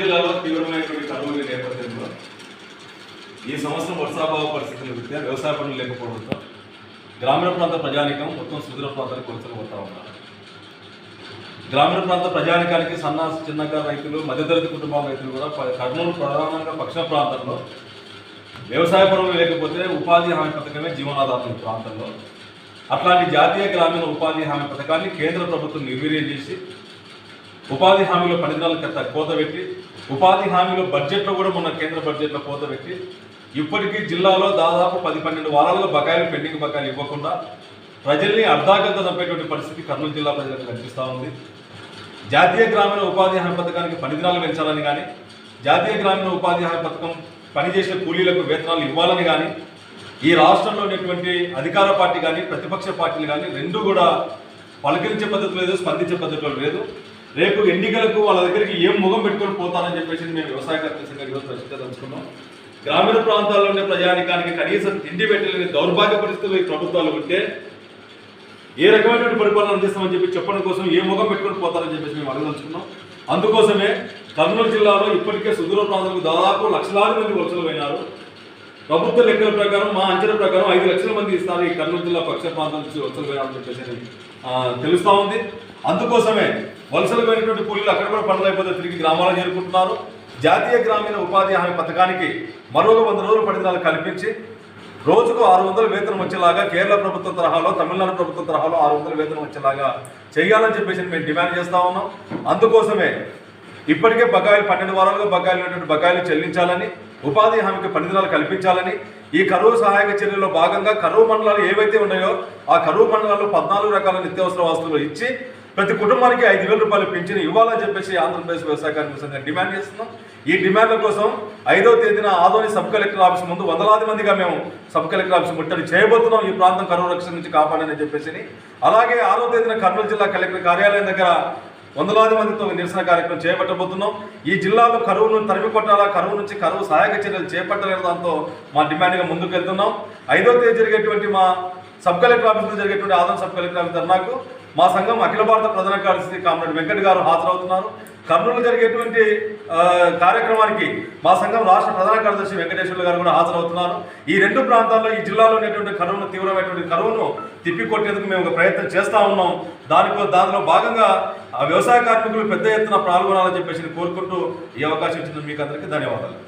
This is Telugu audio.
జిల్లాలో తీవ్రమైనటువంటి కరువు నేపథ్యంలో ఈ సంవత్సరం వర్షాభావ పరిస్థితుల రీత్యా వ్యవసాయ పనులు లేకపోవడంతో గ్రామీణ ప్రాంత ప్రజానికం మొత్తం సుదూర ప్రాంతానికి వలసలు పోతా ఉన్నారు. గ్రామీణ ప్రాంత ప్రజానికానికి సన్న చిన్నకారు రైతులు మధ్యతరగతి కుటుంబాల రైతులు కూడా కర్నూలు ప్రధానంగా పక్ష ప్రాంతంలో వ్యవసాయ పనులు లేకపోతే ఉపాధి హామీ పథకమే జీవనాధారం ఈ ప్రాంతంలో. అట్లాంటి జాతీయ గ్రామీణ ఉపాధి హామీ పథకాన్ని కేంద్ర ప్రభుత్వం నిర్వీర్యం చేసి ఉపాధి హామీలో పన్నెండు కట్ట కోత పెట్టి ఉపాధి హామీలో బడ్జెట్లో కూడా మొన్న కేంద్ర బడ్జెట్లో కోత పెట్టి ఇప్పటికీ జిల్లాలో దాదాపు పది పన్నెండు వారాలుగా బకాయిలు పెండింగ్ బకాయిలు ఇవ్వకుండా ప్రజల్ని అర్ధాగంత చంపేటువంటి పరిస్థితి కర్నూలు జిల్లా ప్రజలకు కనిపిస్తూ ఉంది. జాతీయ గ్రామీణ ఉపాధి హామీ పథకానికి పనిదినాలు పెంచాలని కానీ జాతీయ గ్రామీణ ఉపాధి హామీ పథకం పనిచేసే కూలీలకు వేతనాలు ఇవ్వాలని కానీ ఈ రాష్ట్రంలో ఉన్నటువంటి అధికార పార్టీ కానీ ప్రతిపక్ష పార్టీలు కానీ రెండు కూడా పలకరించే పద్ధతి లేదు స్పందించే పద్ధతిలో లేదు. రేపు ఎన్నికలకు వాళ్ళ దగ్గరికి ఏం ముఖం పెట్టుకొని పోతానని చెప్పేసి మేము వ్యవసాయ కర్తల ఈరోజు ప్రశ్నించదలుచుకున్నాం గ్రామీణ ప్రాంతాల్లో ఉండే ప్రజానికానికి కనీసం తిండి పెట్టలేని దౌర్భాగ్య పరిస్థితులు ఈ ప్రభుత్వాలు ఉంటే ఏ రకమైనటువంటి పరిపాలన అందిస్తామని చెప్పి చెప్పడం కోసం ఏ ముఖం పెట్టుకొని పోతారని చెప్పేసి మేము అడగదలుచుకున్నాం. అందుకోసమే కర్నూలు జిల్లాలో ఇప్పటికే సుదూర ప్రాంతాలకు దాదాపు లక్షలాది మంది వలసలు పోయినారు. ప్రభుత్వ లెక్కల ప్రకారం మా అంచనా ప్రకారం ఐదు లక్షల మంది ఇస్తారు ఈ కర్నూలు జిల్లా పక్ష ప్రాంతం నుంచి వలసలు పోయినారని చెప్పేసి తెలుస్తూ ఉంది. అందుకోసమే వలసలు పోయినటువంటి కూలీలు అక్కడ కూడా పనులు అయిపోతే తిరిగి గ్రామాలకు చేరుకుంటున్నారు. జాతీయ గ్రామీణ ఉపాధి హామీ పథకానికి మరొక వంద రోజులు పడిదినాలు కల్పించి రోజుకు ఆరు వందల వేతనం వచ్చేలాగా కేరళ ప్రభుత్వం తరహాలో తమిళనాడు ప్రభుత్వం తరహాలో ఆరు వందల వేతనం వచ్చేలాగా చేయాలని చెప్పేసి మేము డిమాండ్ చేస్తా ఉన్నాం. అందుకోసమే ఇప్పటికే బకాయిలు పన్నెండు వారాలుగా బకాయిలు ఉన్నటువంటి బకాయిలు చెల్లించాలని ఉపాధి హామీకి పనిదినాలు కల్పించాలని ఈ కరువు సహాయక చర్యల్లో భాగంగా కరువు మండలాలు ఏవైతే ఉన్నాయో ఆ కరువు మండలాల్లో పద్నాలుగు రకాల నిత్యావసర వస్తువులు ఇచ్చి ప్రతి కుటుంబానికి ఐదు వేల రూపాయలు పెంచిన ఇవ్వాలని చెప్పేసి ఆంధ్రప్రదేశ్ వ్యవసాయ కార్మిక సంఘం డిమాండ్ చేస్తున్నాం. ఈ డిమాండ్ల కోసం ఐదో తేదీన ఆదోని సబ్ కలెక్టర్ ఆఫీస్ ముందు వందలాది మందిగా మేము సబ్ కలెక్టర్ ఆఫీస్ ముట్టడి చేయబోతున్నాం. ఈ ప్రాంతం కరువు రక్షణ నుంచి కాపాడని చెప్పేసి. అలాగే ఆరో తేదీన కర్నూలు జిల్లా కలెక్టర్ కార్యాలయం దగ్గర వందలాది మందితో నిరసన కార్యక్రమం చేపట్టబోతున్నాం. ఈ జిల్లాలో కరువును తరిమి కొట్టాలా కరువు నుంచి కరువు సహాయక చర్యలు చేపట్టలేని దాంతో మా డిమాండ్గా ముందుకు వెళ్తున్నాం ఐదో తేదీ జరిగేటువంటి మా సబ్ కలెక్టర్ ఆఫీస్లో జరిగేటువంటి ఆదరణ సబ్ కలెక్టర్ ఆఫీస్ ధర్నాకు మా సంఘం అఖిల భారత ప్రధాన కార్యదర్శి కామరెడ్డి వెంకట్ గారు హాజరవుతున్నారు. కర్నూలు జరిగేటువంటి కార్యక్రమానికి మా సంఘం రాష్ట్ర ప్రధాన కార్యదర్శి వెంకటేశ్వర్లు గారు కూడా హాజరవుతున్నారు. ఈ రెండు ప్రాంతాల్లో ఈ జిల్లాలో ఉన్నటువంటి కరువును తీవ్రమైనటువంటి కరువును తిప్పికొట్టేందుకు మేము ఒక ప్రయత్నం చేస్తా ఉన్నాం. దానికో దానిలో భాగంగా ఆ వ్యవసాయ కార్మికులు పెద్ద ఎత్తున పాల్గొనాలని చెప్పేసి కోరుకుంటూ ఈ అవకాశం ఇచ్చిన మీకు అందరికీ ధన్యవాదాలు.